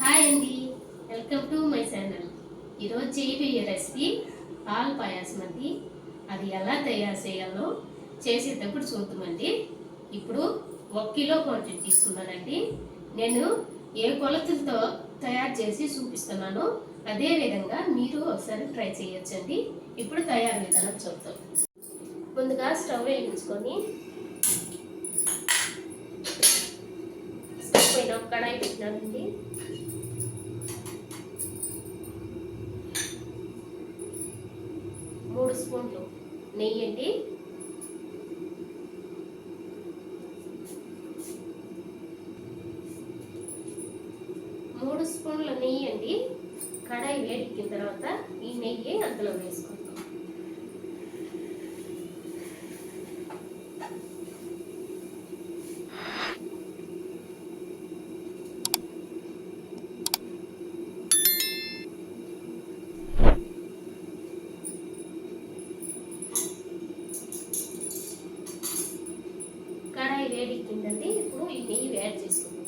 Hi అండి. Welcome to my channel. ఈరోజు చేయబోయే రెసిపీ పాల పాయాసం అండి. అది ఎలా తయారు చేయాలో చేసేటప్పుడు చూద్దామండి. ఇప్పుడు ఒక కిలో క్వాంటిటీ తీసుకున్నానండి. నేను ఏ కొలతలతో తయారు చేసి చూపిస్తున్నానో అదే విధంగా మీరు ఒకసారి ట్రై చేయొచ్చండి. ఇప్పుడు తయారు విధానం చూద్దాం. ముందుగా స్టవ్ వేయించుకొని స్టవ్ పైన ఒక కడాయి పెట్టినానండి. స్పూన్లు. నెయ్యి అండి. మూడు స్పూన్ల నెయ్యి అండి. కడాయి వేడికిన తర్వాత ఈ నెయ్యి అందులో వేసుకోండి కడాయి వేడెక్కిందండి ఇప్పుడు ఈ నెయ్యి యాడ్ చేసుకుంటాం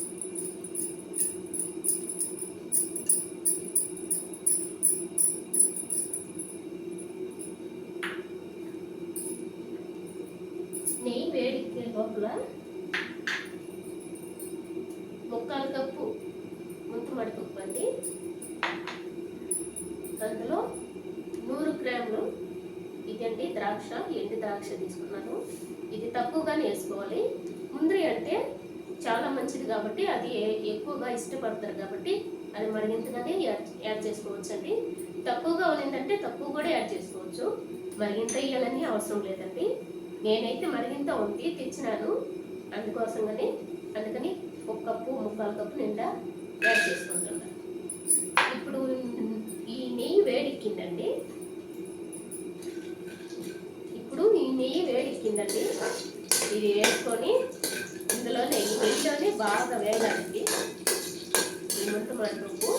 ఇష్టపడతారు కాబట్టి అది మరిగింతగానే యాడ్ యాడ్ చేసుకోవచ్చు అండి తక్కువగా ఉన్నిందంటే తక్కువ కూడా యాడ్ చేసుకోవచ్చు. మరిగింత ఇవ్వాలని అవసరం లేదండి. నేనైతే మరిగింత ఉంది తెచ్చినాను. అందుకోసంగానే అందుకని ఒక కప్పు ముక్కాలు కప్పు నిండా యాడ్ చేసుకుంటున్నాను ఇప్పుడు ఈ నెయ్యి వేడెక్కిందండి. ఇప్పుడు ఈ నెయ్యి వేడెక్కిందండి. ఇది వేసుకొని ఇందులో నెయ్యి నెయ్యిలోనే బాగా వేయాలండి ఈ ముంత మడుపు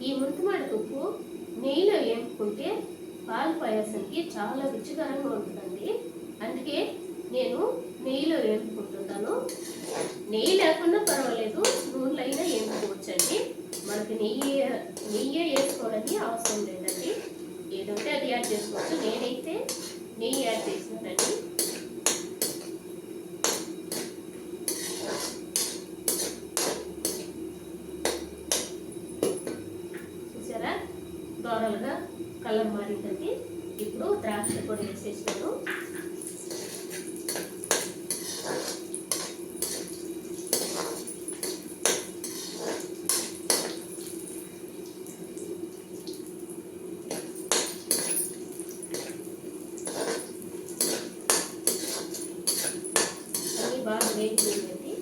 ఈ ముంతమాడి ఉప్పు నెయ్యిలో వేపుకుంటే పాల పాయసానికి చాలా రుచికరంగా ఉంటుందండి అందుకే నేను నెయ్యిలో వేపుకుంటున్నాను నెయ్యి లేకుండా పర్వాలేదు నూనెలో అయినా వేపుకోవచ్చండి మనకి నెయ్యి నెయ్యి వేసుకోవడానికి అవసరం లేదండి ఏదంటే అది యాడ్ చేసుకోవచ్చు నేనైతే నెయ్యి యాడ్ చేసినానండి చూసారా దోరలుగా కలర్ మారిందండి ఇప్పుడు ద్రాక్ష పొడి వేసేసాను అన్నీ బాగా వేగిపోయిందండి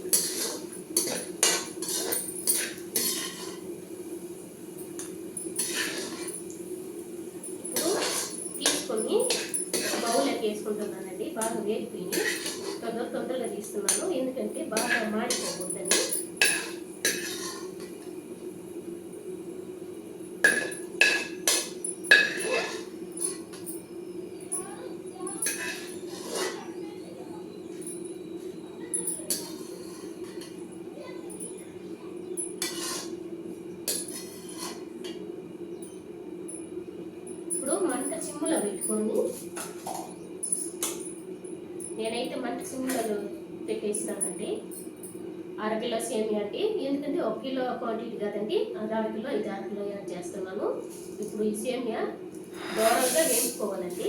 ఇప్పుడు తీసుకొని బౌల్లోకి వేసుకుంటున్నానండి బాగా వేగిపోయి తొందర తొందరగా తీస్తున్నాను ఎందుకంటే బాగా మాడిపోకూడదండి ఇప్పుడు మంట సిమ్ములో పెట్టుకొని నేనైతే మంట అరకిలో సేమియా అండి. ఎందుకంటే ఒక కిలో క్వాంటిటీ కదండి. అది అర కిలో ఇది అరకిలో యాడ్ చేస్తున్నాను ఇప్పుడు ఈ సేమియా దూరంగా వేసుకోవాలండి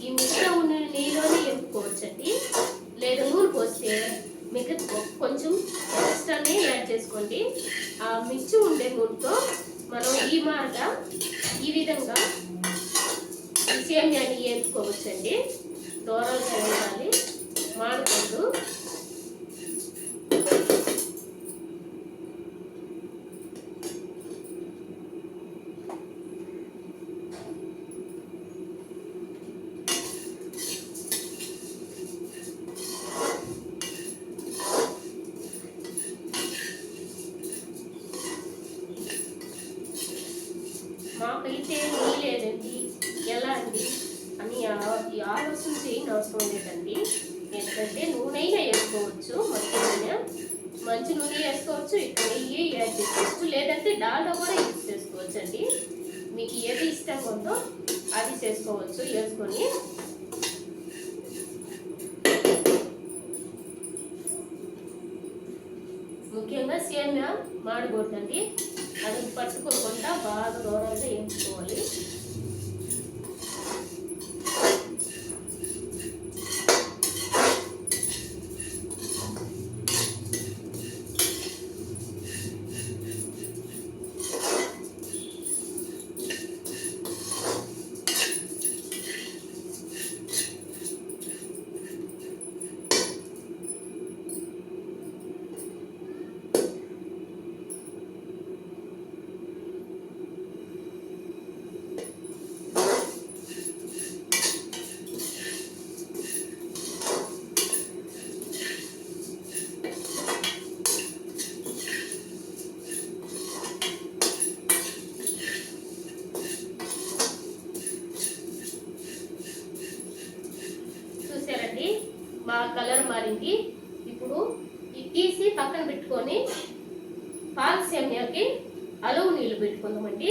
ఈ మిగతా ఉన్న నెయ్యిలోనే ఎంపుకోవచ్చండి లేదా నూనె పోస్తే మీకు కొంచెం ఎక్స్ట్రానే యాడ్ చేసుకోండి ఆ మిర్చి ఉండే నూనెతో మనం ఈ మాట ఈ విధంగా ఈ సేమ్యాన్ని వేసుకోవచ్చండి దూరంగా వేయాలి మాడకూడదు మాకైతే నీ లేదండి ఎలా అండి అని ఆ- ఈ ఆలోచన చేయని అవసరం లేదండి ఎందుకంటే నూనె అయినా వేసుకోవచ్చు మంచి నూనె మంచి నూనె వేసుకోవచ్చు ఇక్కడ నెయ్యి యాడ్ చేసుకోవచ్చు లేదంటే డాల్డా కూడా యూజ్ చేసుకోవచ్చు అండి మీకు ఏది ఇష్టంగా ఉందో అది చేసుకోవచ్చు వేసుకొని ముఖ్యంగా సేమ్యా మాడకూడదండి అది పట్టుకోకుండా బాగా దూరంగా వేసుకోవాలి చూసారండి బాగా కలర్ మారింది ఇప్పుడు ఇది తీసి పక్కన పెట్టుకొని పాల సేమ్యాకి అలువు నీళ్ళు పెట్టుకుందామండి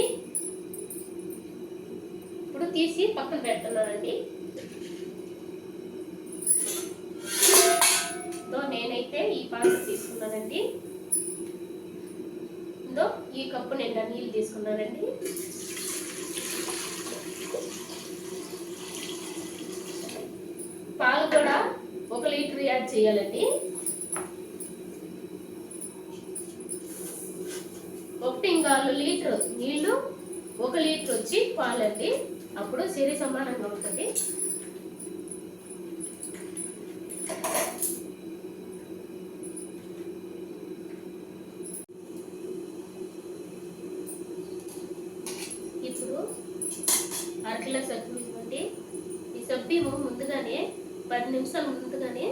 ఇప్పుడు తీసి పక్కన పెడుతున్నానండి ఇదో నేనైతే పాత్ర తీసుకున్నానండి. ఇదో ఈ కప్పు నిండా నీళ్ళు తీసుకున్నానండి. పాలు కూడా ఒక లీటర్ యాడ్ చేయాలండి. ఒకటి ఇంకాలు లీటర్ నీళ్ళు ఒక లీటర్ వచ్చి పాలండి. అప్పుడు సిరి సమానంగా ఉంటుంది ఇప్పుడు అరకిలో సబ్బు ఇవ్వండి ఈ సబ్బీము ముందుగానే పది నిమిషాల ముందుగానే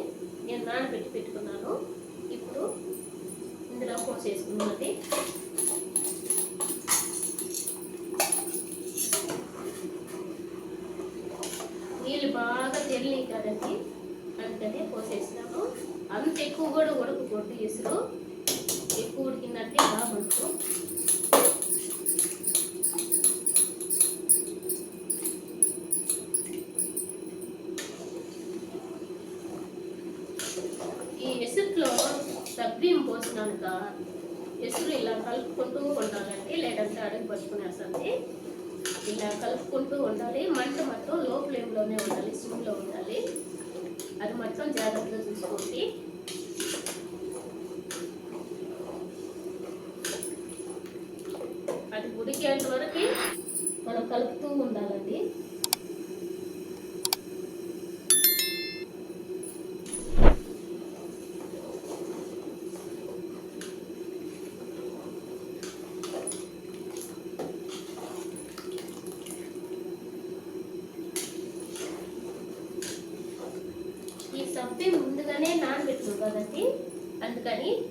నేను నానబెట్టి పెట్టుకున్నాను. ఇప్పుడు ఇందులో పోసేసుకున్నది నీళ్ళు బాగా తెలియ కదండి అందుకనే పోసేసినాను అంత ఎక్కువ కూడా ఉడకకూడదు ఎసురు. కనుక ఎసురు ఇలా కలుపుకుంటూ ఉండాలండి. లేదంటే అడుగు పట్టుకునేస్తుంది ఇలా కలుపుకుంటూ ఉండాలి. మంట మొత్తం లో ఫ్లేమ్లోనే ఉండాలి. సిమ్లో ఉండాలి. అది మొత్తం జాగ్రత్తగా చూసుకోండి అది ఉడికేంత వరకు మనం కలుపుతూ ఉండాలండి ఈ సబ్బి ముందుగానే నానబెట్టాను కదండి అందుకని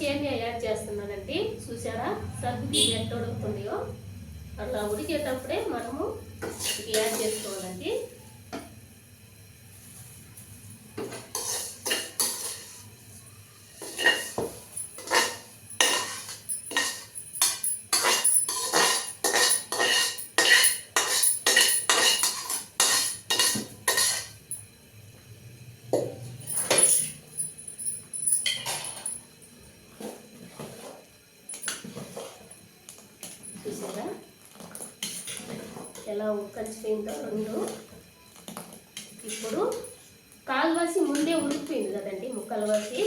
సేమియా యాడ్ చేస్తున్నానండి. చూసారా? సగ్గు ఎంత ఉడుకుతుందో? అట్లా ఉడికేటప్పుడే మనము ఇది యాడ్ చేసుకోవాలండి చూసారా ఎలా కలిసిపోయిందో రెండు ఇప్పుడు కాల్వాసి ముందే ఉడికిపోయింది కదండి ముక్కలు వేసి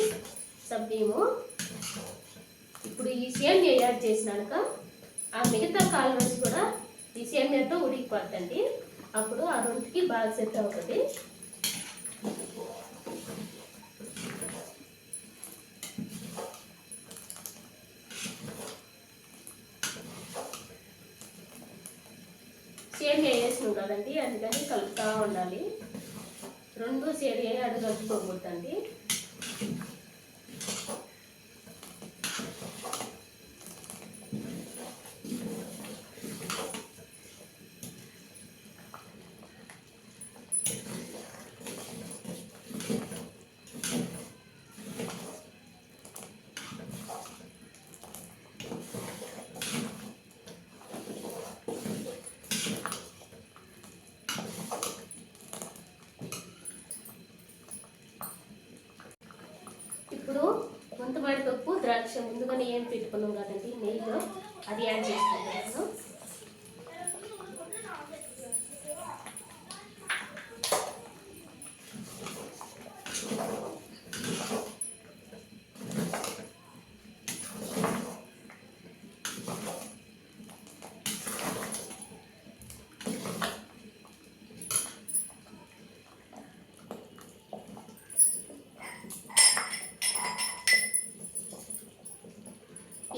సబ్బీము. ఇప్పుడు ఈ సేమియా యాడ్ చేసినాక ఆ మిగతా కాల్వాసి కూడా ఈ సేమియాతో ఉడికిపోద్దండి. అప్పుడు ఆ రెండుకి బాగా సెట్ అవుతుంది సేమియా వేసినాం కదండి అందుకని కలుపుతూ ఉండాలి. రెండు సేమియా అడుగు ఇప్పుడు ముంతమాడి తప్పు ద్రాక్ష. ముందుగానే ఏం పెట్టుకున్నాం కదండి నెయ్యిలో అది యాడ్ చేసుకుంటాను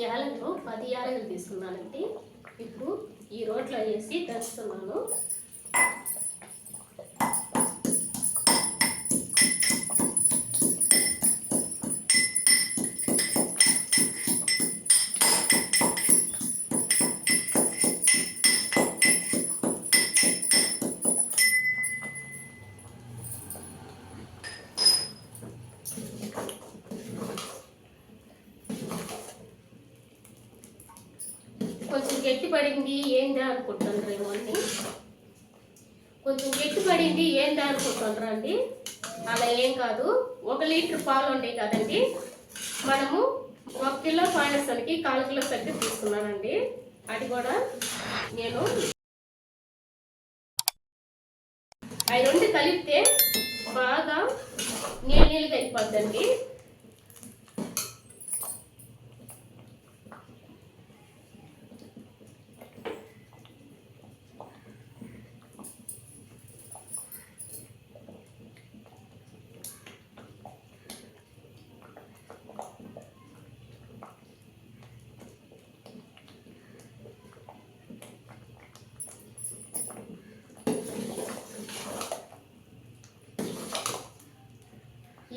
యాలకులు పది యాలకులు తీసుకున్నానండి. ఇప్పుడు ఈ రోట్లో వేసి దంచుతున్నాను కొంచెం గట్టి పడింది ఏందా అన్ని అండి? కొంచెం గట్టి పడింది ఏందా అనుకుంటుండ్రా అండి? అలా ఏం కాదు. ఒక లీటర్ పాలు ఉండే కదండి. మనము ఒక కిలో పాయసానికి కాలు కిలో చక్కెర తీసుకున్నానండి. అది కూడా నేను అవి రెండు కలిపితే బాగా నీళ్ళు నీళ్ళుగా అయిపోద్దండి.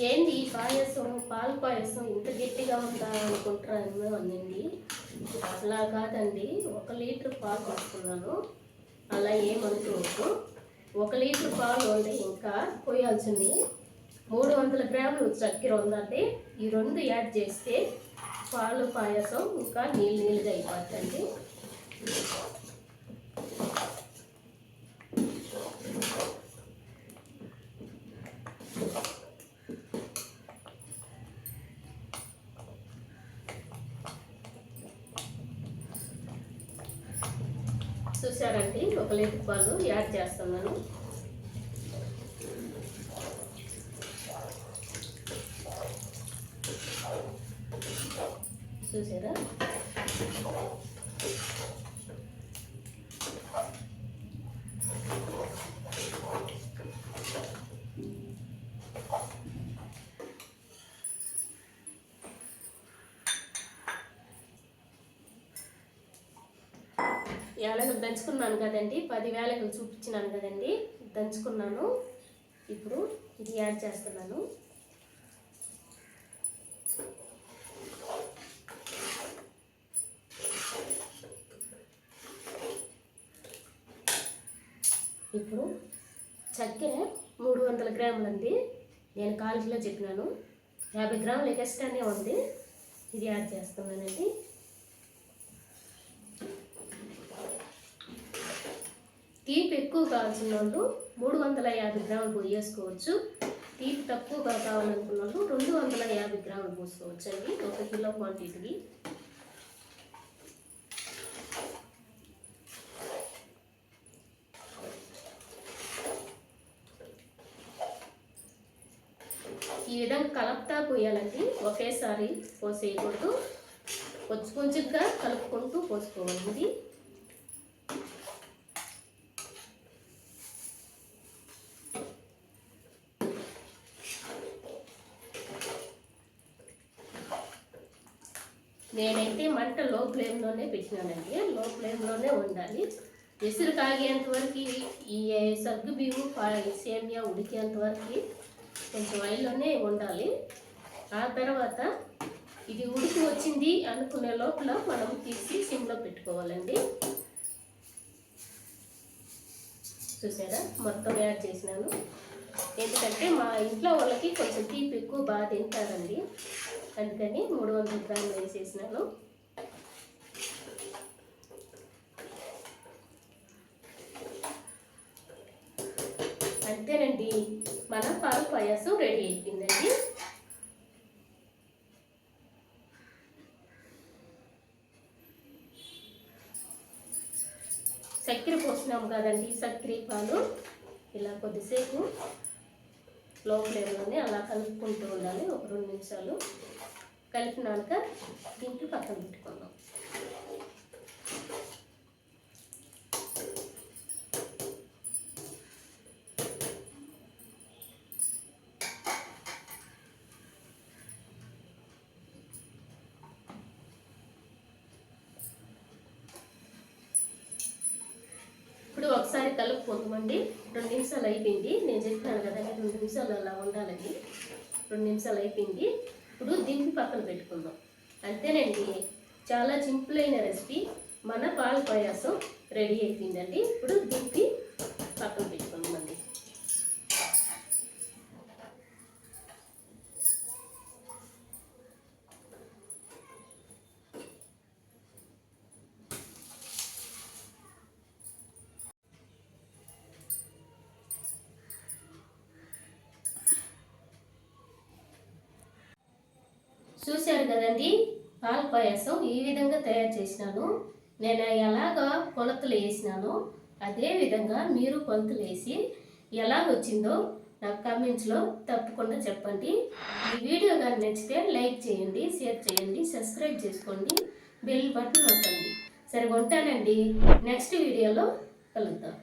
ఏంది ఈ పాయసం? పాల పాయసం ఇంత గట్టిగా ఉందా అనుకుంటారేమో అందండి అలా కాదండి. ఒక లీటర్ పాలు కొనుక్కున్నాను అలా ఏమనుకోవద్దు ఒక లీటర్ పాలు ఉంటే ఇంకా పోయాల్సింది. మూడు వందల గ్రాములు చక్కెర ఉందండి. ఈ రెండు యాడ్ చేస్తే పాలు పాయసం ఇంకా నీళ్ళు నీళ్ళుగా అయిపోద్దండి. చూసారండి ఒక లీటర్ పాలు యాడ్ చేస్తున్నాను. చూసారా? దంచుకున్నాను కదండి. పదివేలకు చూపించినాను కదండి. దంచుకున్నాను. ఇప్పుడు ఇది యాడ్ చేస్తున్నాను. ఇప్పుడు చక్కెర మూడు వందల గ్రాములు ఉంది నేను కాల్ కిలో చెప్పినాను. యాభై గ్రాములు ఎక్స్ట్రానే ఉంది. ఇది యాడ్ చేస్తున్నానండి. తీపి ఎక్కువ కావాల్సిన వాళ్ళు మూడు వందల యాభై గ్రాములు పోయేసుకోవచ్చు. తీపి తక్కువ కావాలనుకున్న వాళ్ళు రెండు వందల యాభై గ్రాములు పోసుకోవచ్చు అండి ఒక కిలో క్వాంటిటీకి. ఈ విధంగా కలుపుతా పోయాలండి. ఒకేసారి పోసేయకూడదు. కొంచెం కొంచెంగా కలుపుకుంటూ పోసుకోవాలి ఇది. మంట లో ఫ్లేమ్లోనే పెట్టినానండి. లో ఫ్లేమ్లోనే ఉండాలి ఎసురు కాగేంత వరకు ఈ సగ్గు బియ్యం సేమియా ఉడికేంత వరకు కొంచెం ఆయిల్లోనే ఉండాలి ఆ తర్వాత ఇది ఉడికి వచ్చింది అనుకునే లోపల మనం తీసి సిమ్లో పెట్టుకోవాలండి. చూసారా? మొత్తం యాడ్ చేసినాను. ఎందుకంటే మా ఇంట్లో వాళ్ళకి కొంచెం తీపి ఎక్కువ బాగా తింటారండి. అందుకని మూడు వందల గ్రాములు వేసేసినాను. అంతేనండి. మన పాలు పాయాసం రెడీ అయిపోయిందండి. చక్కెర పోసినాము కదండి చక్కెర పాలు. ఇలా కొద్దిసేపు లో ఫ్లేమ్లోనే అలా కలుపుకుంటూ ఉండాలి. ఒక రెండు నిమిషాలు కలిపినాక దీంట్లో పక్కన పెట్టుకుందాం. తలుపు ఒకసారి రెండు నిమిషాలు అయిపోయింది. నేను చెప్పాను కదండి రెండు నిమిషాలు అలా ఉండాలండి రెండు నిమిషాలు అయిపోయింది. ఇప్పుడు దింపి పక్కన పెట్టుకుందాం. అంతేనండి చాలా సింపుల్ అయిన రెసిపీ. మన పాల పాయాసం రెడీ అయిపోయిందండి. ఇప్పుడు దింపి పక్కన చూశారు కదండి? పాల పాయసం ఈ విధంగా తయారు చేసినాను. నేను ఎలాగ కొలతలు వేసినానో అదే విధంగా మీరు కొలతలు వేసి ఎలా వచ్చిందో నాకు కామెంట్స్లో తప్పకుండా చెప్పండి. ఈ వీడియో కానీ నచ్చితే లైక్ చేయండి షేర్ చేయండి సబ్స్క్రైబ్ చేసుకోండి బెల్ బటన్ నొక్కండి. సరే ఉంటానండి. నెక్స్ట్ వీడియోలో కలుద్దాం.